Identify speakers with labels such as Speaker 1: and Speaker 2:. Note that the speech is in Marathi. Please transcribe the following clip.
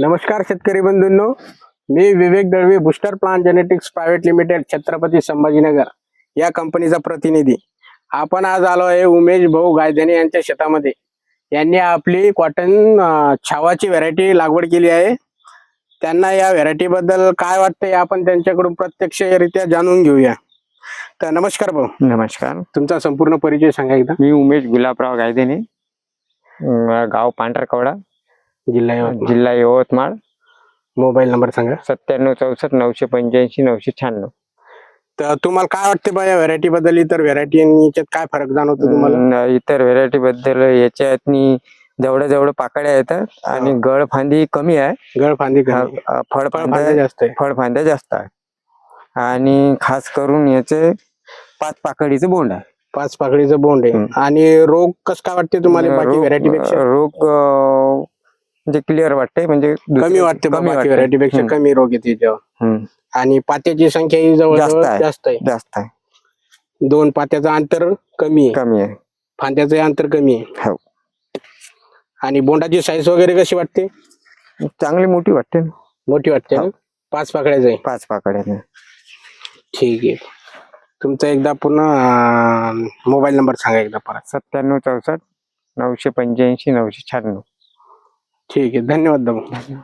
Speaker 1: नमस्कार शेतकरी बंधूंनो. मी Vivek Dalvi booster plant genetics private limited Chhatrapati Sambhajinagar या कंपनीचा प्रतिनिधी. आपण आज आलो आहे उमेश भाऊ गायधनी यांच्या शेतामध्ये. यांनी आपली कॉटन छावाची व्हरायटी लागवड केली आहे. त्यांना या व्हरायटी बद्दल काय वाटतंय आपण त्यांच्याकडून प्रत्यक्षरित्या जाणून घेऊया. तर नमस्कार भाऊ.
Speaker 2: नमस्कार.
Speaker 1: तुमचा संपूर्ण परिचय सांगा एकदा.
Speaker 2: मी उमेश गुलाबराव गायदेने अं, गाव पांढरकवडा
Speaker 1: जिल्हा यवतमाळ.
Speaker 2: जिल्हा यवतमाळ.
Speaker 1: मोबाईल नंबर सांगा.
Speaker 2: सत्त्याण्णव चौसष्ट नऊशे पंच्याऐंशी नऊशे शहाण्णव.
Speaker 1: तर तुम्हाला काय वाटते बा या व्हरायटी बद्दल इतर व्हरायटी याच्यात काय फरक जाणवतो तुम्हाला?
Speaker 2: इतर व्हेरायटी बद्दल याच्यात जवळ जवळ पाकळ्या येतात आणि गळ फांदी कमी आहे.
Speaker 1: गळ फांदी कमी.
Speaker 2: अं, फळ
Speaker 1: फळफांद्या
Speaker 2: फांद्या
Speaker 1: जास्त आहे.
Speaker 2: फळफांद्या जास्त आहे. आणि खास करून याचे पाच पाकळीचं बोंड आहे.
Speaker 1: पाच पाकळीचं बोंड आहे.
Speaker 2: हम्म.
Speaker 1: आणि रोग कस काय वाटते तुम्हाला बाकी
Speaker 2: रोग-
Speaker 1: व्हरायटी पेक्षा
Speaker 2: रोग अं, म्हणजे क्लिअर वाटते म्हणजे
Speaker 1: कमी वाटते
Speaker 2: कमी.
Speaker 1: व्हरायटी पेक्षा. कमी रोग येते आणि पात्याची संख्या ही जवळ
Speaker 2: जास्त आहे.
Speaker 1: जास्त आहे. दोन पात्याचं अंतर कमी आहे.
Speaker 2: कमी आहे.
Speaker 1: फांद्याचं अंतर कमी आहे.
Speaker 2: हो.
Speaker 1: आणि बोंडाची साईज वगैरे कशी वाटते?
Speaker 2: चांगली मोठी वाटते
Speaker 1: मोठी वाटते ना?
Speaker 2: हो.
Speaker 1: पाच पाकळ्याचं आहे.
Speaker 2: पाच पाकड्या
Speaker 1: ठीक आहे. तुमचा एकदा पुन्हा मोबाईल नंबर सांगा एकदा परत.
Speaker 2: सत्त्याण्णव चौसष्ट नऊशे पंच्याऐंशी नऊशे शहाण्णव.
Speaker 1: ठीक आहे. धन्यवाद दादा.